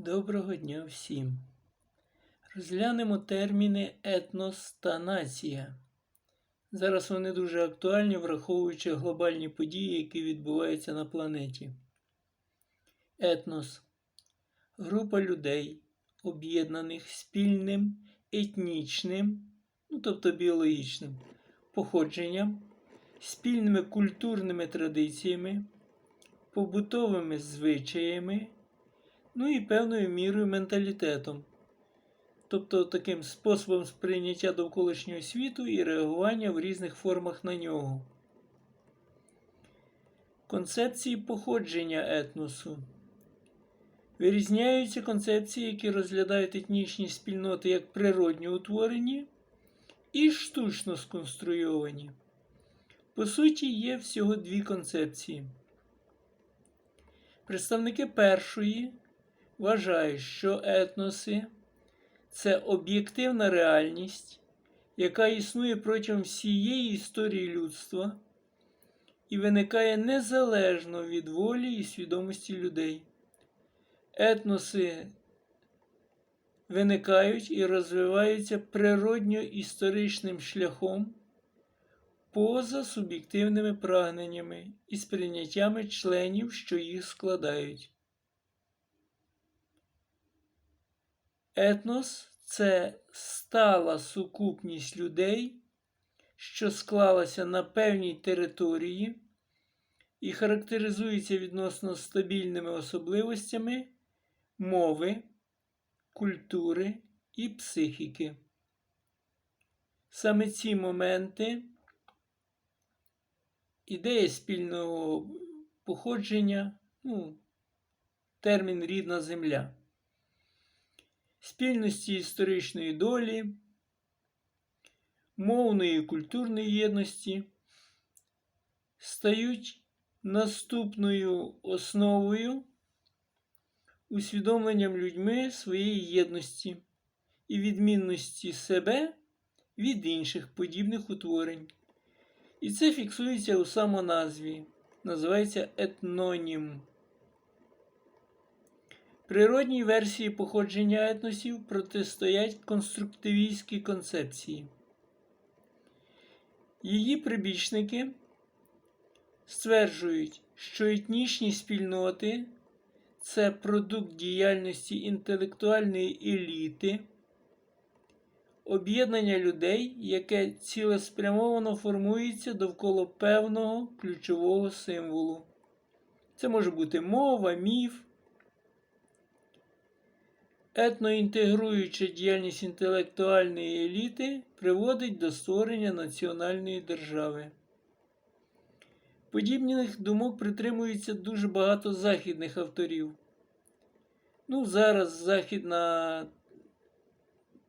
Доброго дня всім. Розглянемо терміни етнос та нація. Зараз вони дуже актуальні, враховуючи глобальні події, які відбуваються на планеті. Етнос група людей, об'єднаних спільним етнічним, ну тобто біологічним походженням, спільними культурними традиціями, побутовими звичаями ну і певною мірою менталітетом, тобто таким способом сприйняття довколишнього світу і реагування в різних формах на нього. Концепції походження етносу. Вирізняються концепції, які розглядають етнічні спільноти як природньо утворені і штучно сконструйовані. По суті, є всього дві концепції. Представники першої вважають, що етноси це об'єктивна реальність, яка існує протягом всієї історії людства і виникає незалежно від волі і свідомості людей. Етноси виникають і розвиваються природньо історичним шляхом поза суб'єктивними прагненнями і сприйняттями членів, що їх складають. Етнос це стала сукупність людей, що склалася на певній території і характеризується відносно стабільними особливостями мови, культури і психіки. Саме ці моменти ідея спільного походження, ну, термін рідна земля спільності історичної долі, мовної і культурної єдності стають наступною основою усвідомленням людьми своєї єдності і відмінності себе від інших подібних утворень. І це фіксується у самоназві, називається етнонім. Природній версії походження етносів протистоять конструктивістській концепції. Її прибічники стверджують, що етнічні спільноти це продукт діяльності інтелектуальної еліти, об'єднання людей, яке цілеспрямовано формується довкола певного ключового символу. Це може бути мова, міф. Етноінтегруюча діяльність інтелектуальної еліти приводить до створення національної держави. Подібних думок притримується дуже багато західних авторів. Ну, зараз західна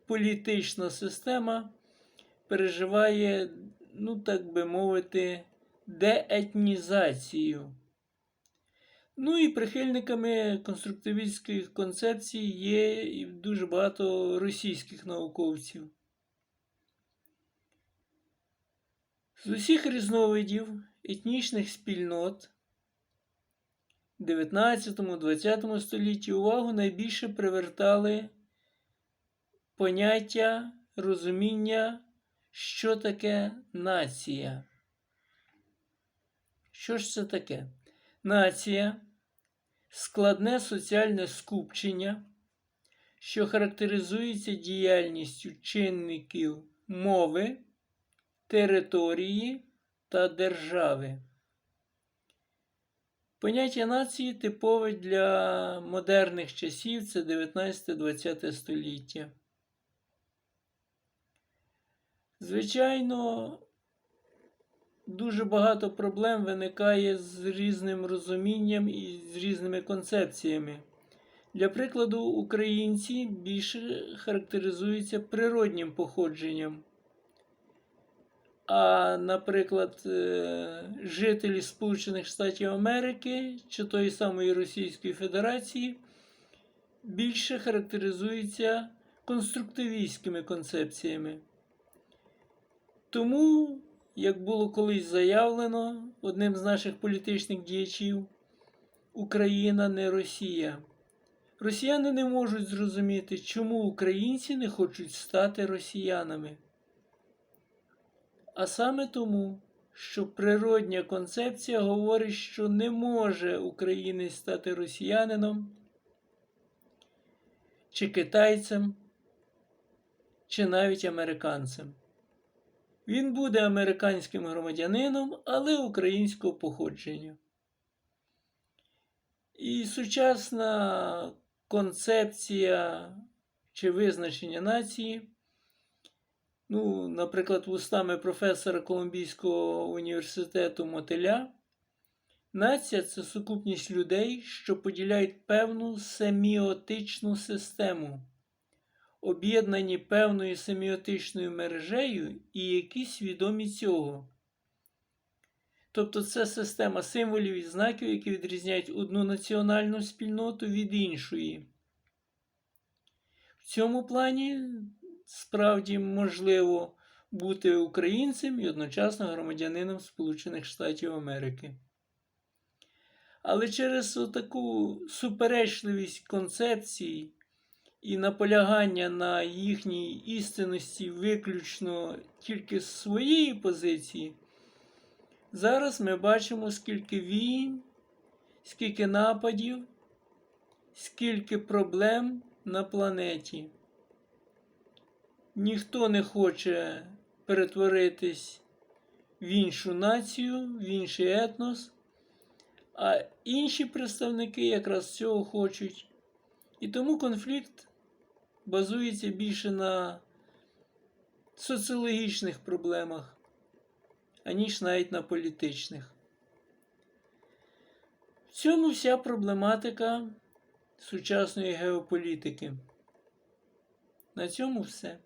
політична система переживає, ну так би мовити, деетнізацію. Ну і прихильниками конструктивістських концепцій є і дуже багато російських науковців. З усіх різновидів етнічних спільнот в 19-20 столітті увагу найбільше привертали поняття розуміння, що таке нація. Що ж це таке? Нація складне соціальне скупчення, що характеризується діяльністю чинників мови, території та держави. Поняття нації типове для модерних часів це 19-20 століття. Звичайно, дуже багато проблем виникає з різним розумінням і з різними концепціями. Для прикладу, українці більше характеризуються природнім походженням. А, наприклад, е, жителі Сполучених Штатів Америки чи тої самої Російської Федерації більше характеризуються конструктивістськими концепціями. Тому як було колись заявлено одним з наших політичних діячів, Україна не Росія. Росіяни не можуть зрозуміти, чому українці не хочуть стати росіянами. А саме тому, що природня концепція говорить, що не може українець стати росіянином, чи китайцем, чи навіть американцем. Він буде американським громадянином, але українського походження. І сучасна концепція чи визначення нації, ну, наприклад, вустами професора Колумбійського університету Мотиля, нація це сукупність людей, що поділяють певну семіотичну систему, об'єднані певною семіотичною мережею і які свідомі цього. Тобто це система символів і знаків, які відрізняють одну національну спільноту від іншої. В цьому плані справді можливо бути українцем і одночасно громадянином Сполучених Штатів Америки. Але через таку суперечливість концепцій і наполягання на їхній істинності виключно тільки з своєї позиції. Зараз ми бачимо, скільки війн, скільки нападів, скільки проблем на планеті. Ніхто не хоче перетворитись в іншу націю, в інший етнос, а інші представники якраз цього хочуть. І тому конфлікт базується більше на соціологічних проблемах аніж навіть на політичних. В цьому вся проблематика сучасної геополітики. На цьому все.